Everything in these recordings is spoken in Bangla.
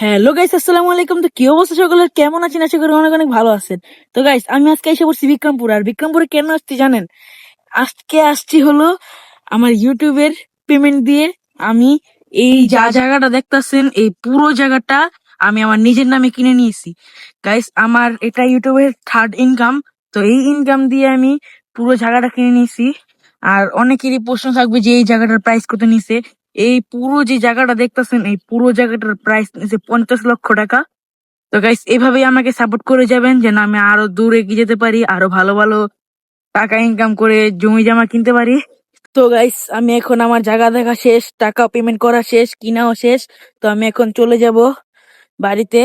হ্যালো গাইস আসসালামু আলাইকুম। তো কি অবস্থা সকলের? কেমন আছেন? আশা করি অনেক অনেক ভালো আছেন। তো গাইস আমি আজকে এসে পড়ছি বিক্রমপুর। আর বিক্রমপুরে কেন আসছি জানেন? আজকে আসছি হলো আমার ইউটিউবের পেমেন্ট দিয়ে আমি এই যা জায়গাটা দেখতাছেন, এই পুরো জায়গাটা আমি আমার নিজের নামে কিনে নিয়েছি। গাইস আমার এটা ইউটিউবের থার্ড ইনকাম তো এই ইনকাম দিয়ে আমি পুরো জায়গাটা কিনে নিয়েছি। আর অনেকেরই প্রশ্ন থাকবে যে এই জায়গাটার প্রাইস কত নিছে? এই পুরো যে জায়গাটা দেখতেছেন, এই পুরো জায়গাটার প্রাইস নিচে পঞ্চাশ লক্ষ টাকা। তো গাইস এভাবেই আমাকে সাপোর্ট করে যাবেন, যেন আমি আরও দূর এগিয়ে যেতে পারি, আরও ভালো ভালো টাকা ইনকাম করে জমি জমা কিনতে পারি। তো গাইস আমি এখন আমার জায়গা দেখা শেষ, টাকা পেমেন্ট করা শেষ, কিনাও শেষ। তো আমি এখন চলে যাব বাড়িতে।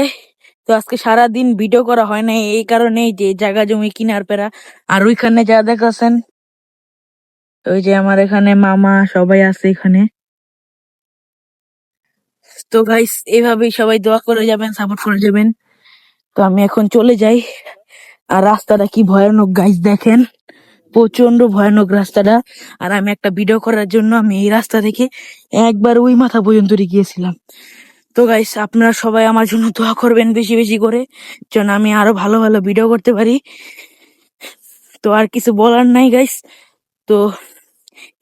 তো আজকে সারা দিন ভিডিও করা হয় না এই কারণেই যে জায়গা জমি কিনার পেরা আর ওইখানে যা দেখাচ্ছেন ওই যে আমার এখানে মামা সবাই আছে এখানে। তো গাইস এইভাবেই সবাই দোয়া করে যাবেন সাপোর্ট করে যাবেন। তো আমি এখন চলে যাই। আর রাস্তাটা কি ভয়ানক গাইস দেখেন। প্রচণ্ড ভয়ানক রাস্তাটা। আর আমি একটা ভিডিও করার জন্য আমি এই রাস্তা থেকে একবার ওই মাথা পর্যন্ত গিয়েছিলাম তো গাইস আপনারা সবাই আমার জন্য দোয়া করবেন বেশি বেশি করে। যেন আমি আরও ভালো ভালো ভিডিও করতে পারি। তো আর কিছু বলার নাই গাইস তো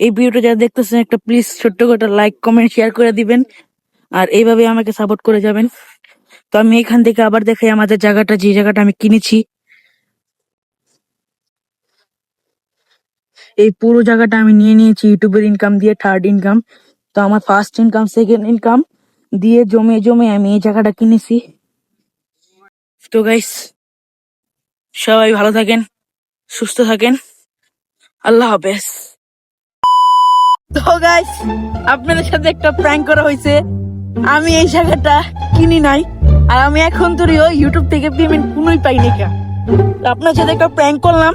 এই ভিডিওটা যারা দেখতেছেন, একটা প্লিজ ছোট্ট করে লাইক কমেন্ট শেয়ার করে দিবেন। আর এইভাবে আমাকে সাপোর্ট করে যাবেন। তো আমি এখান থেকে আবার দেখাই আমাদের জায়গাটা, যে জায়গাটা আমি কিনেছি। এই পুরো জায়গাটা আমি নিয়ে নিয়েছি, ইউটিউবের ইনকাম দিয়ে থার্ড ইনকাম তো আমার ফার্স্ট ইনকাম সেকেন্ড ইনকাম দিয়ে জমে জমে আমি এই জায়গাটা কিনেছি। তো গাইস সবাই ভালো থাকেন, সুস্থ থাকেন। আল্লাহ হাফেজ। তো গাইস আপনাদের সাথে একটা প্র্যাঙ্ক করা হয়েছে। আমি এই জায়গাটা কিনি নাই, আর আমি এখন তোরও ইউটিউব থেকে পেমেন্ট কোনোই পাইনি কা তো আপনার সাথে একটা প্র্যাঙ্ক করলাম।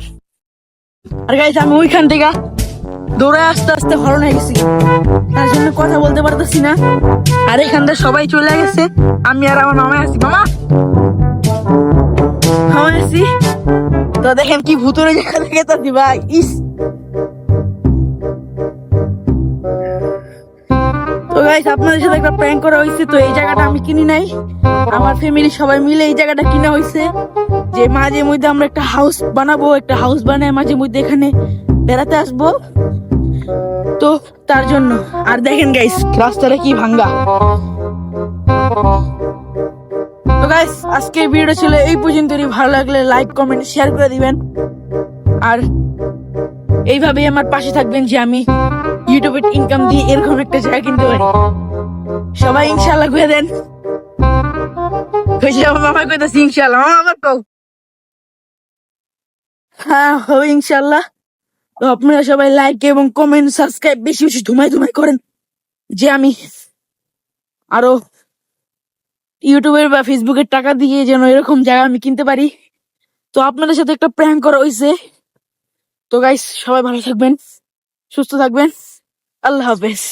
আর গাইস আমি ওইখান থেকে দৌড়ে আস্তে আস্তে হরণ হয়ে গেছি। তার জন্য কথা বলতে পারতেছি না। আর এখান থেকে সবাই চলে গেছে। আমি আর আমার মামা আছি। মামা! মামা আছি। তো দেখেন কি ভূতরে থেকে তো ভাই। ইস! গাইস আপনাদের সাথে একটা প্র্যাঙ্ক করা হয়েছে, তো এই জায়গাটা আমি কিনি নাই। আমার ফ্যামিলি সবাই মিলে এই জায়গাটা কিনা হয়েছে। যে মাঝে মধ্যে আমরা একটা হাউস বানাবো, একটা হাউস বানায় মাঝে মধ্যে এখানে বেড়াতে আসব। তো তার জন্য, আর দেখেন গাইস রাস্তাটা কি ভাঙ্গা। তো গাইস আজকের ভিডিও ছিল এই পর্যন্তই। ভালো লাগলে লাইক কমেন্ট শেয়ার করে দিবেন। আর এইভাবেই আমার পাশে থাকবেন যে আমি ইউটিউবের ইনকাম দিয়ে এরকম একটা জায়গা কিনতে পারি। সবাই ইনশাল্লাহ করে দেন। মামা কইতাছি ইনশাল্লাহ মামা আমার কও হ্যাঁ হবে ইনশাল্লাহ তো আপনারা সবাই লাইক এবং কমেন্ট সাবস্ক্রাইব বেশি বেশি ধুমাই ধুমাই করেন। যে আমি আরও ইউটিউবের বা ফেসবুকের টাকা দিয়ে যেন এরকম জায়গা আমি কিনতে পারি। তো আপনাদের সাথে একটা প্র্যাঙ্ক করা হয়েছে তো গাইস সবাই ভালো থাকবেন, সুস্থ থাকবেন। আল্লাহ হাফেজ।